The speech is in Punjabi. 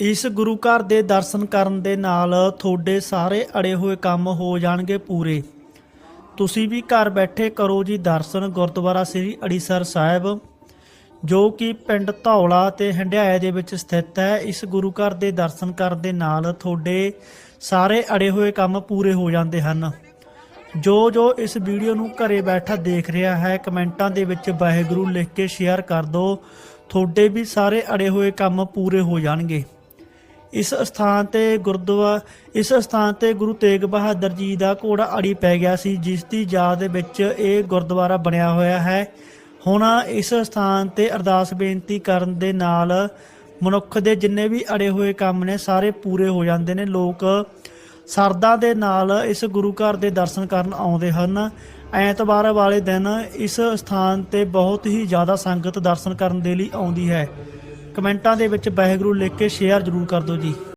ਇਸ ਗੁਰੂ ਘਰ ਦੇ ਦਰਸ਼ਨ ਕਰਨ ਦੇ ਨਾਲ ਤੁਹਾਡੇ ਸਾਰੇ ਅੜੇ ਹੋਏ ਕੰਮ ਹੋ ਜਾਣਗੇ ਪੂਰੇ। ਤੁਸੀਂ ਵੀ ਘਰ ਬੈਠੇ ਕਰੋ ਜੀ ਦਰਸ਼ਨ, ਗੁਰਦੁਆਰਾ ਸ੍ਰੀ ਅੜੀਸਰ ਸਾਹਿਬ, ਜੋ ਕਿ ਪਿੰਡ ਧੌਲਾ ਤੇ ਹੰਡਿਆਇਆ ਦੇ ਵਿੱਚ ਸਥਿਤ ਹੈ। ਇਸ ਗੁਰੂ ਘਰ ਦੇ ਦਰਸ਼ਨ ਕਰਨ ਦੇ ਨਾਲ ਤੁਹਾਡੇ ਸਾਰੇ ਅੜੇ ਹੋਏ ਕੰਮ ਪੂਰੇ ਹੋ ਜਾਂਦੇ ਹਨ। ਜੋ ਜੋ ਇਸ ਵੀਡੀਓ ਨੂੰ ਘਰੇ ਬੈਠਾ ਦੇਖ ਰਿਹਾ ਹੈ, ਕਮੈਂਟਾਂ ਦੇ ਵਿੱਚ ਵਾਹਿਗੁਰੂ ਲਿਖ ਕੇ ਸ਼ੇਅਰ ਕਰ ਦਿਓ। ਤੁਹਾਡੇ ਵੀ ਸਾਰੇ ਅੜੇ ਹੋਏ ਕੰਮ ਪੂਰੇ ਹੋ ਜਾਣਗੇ। ਇਸ ਸਥਾਨ ਤੇ ਗੁਰਦੁਆਰਾ ਇਸ ਸਥਾਨ ਤੇ ਗੁਰੂ ਤੇਗ ਬਹਾਦਰ ਜੀ ਦਾ ਘੋੜਾ ਅੜੀ ਪੈ ਗਿਆ ਸੀ, ਜਿਸ ਦੀ ਯਾਦ ਵਿੱਚ ਇਹ ਗੁਰਦੁਆਰਾ ਬਣਿਆ ਹੋਇਆ ਹੈ। ਹੁਣ ਇਸ ਸਥਾਨ ਤੇ ਅਰਦਾਸ ਬੇਨਤੀ ਕਰਨ ਦੇ ਨਾਲ ਮਨੁੱਖ ਦੇ ਜਿੰਨੇ ਵੀ ਅੜੇ ਹੋਏ ਕੰਮ ਨੇ, ਸਾਰੇ ਪੂਰੇ ਹੋ ਜਾਂਦੇ ਨੇ। ਲੋਕ ਸਰਦਾ ਦੇ ਨਾਲ ਇਸ ਗੁਰੂ ਘਰ ਦੇ ਦਰਸ਼ਨ ਕਰਨ ਆਉਂਦੇ ਹਨ। ਐਤਵਾਰ ਵਾਲੇ ਦਿਨ ਇਸ ਸਥਾਨ ਤੇ ਬਹੁਤ ਹੀ ਜ਼ਿਆਦਾ ਸੰਗਤ ਦਰਸ਼ਨ ਕਰਨ ਦੇ ਲਈ ਆਉਂਦੀ ਹੈ। ਕਮੈਂਟਾਂ ਦੇ ਵਿੱਚ ਵਾਹਿਗੁਰੂ ਲਿਖ ਕੇ ਸ਼ੇਅਰ ਜ਼ਰੂਰ ਕਰ ਦਿਓ ਜੀ।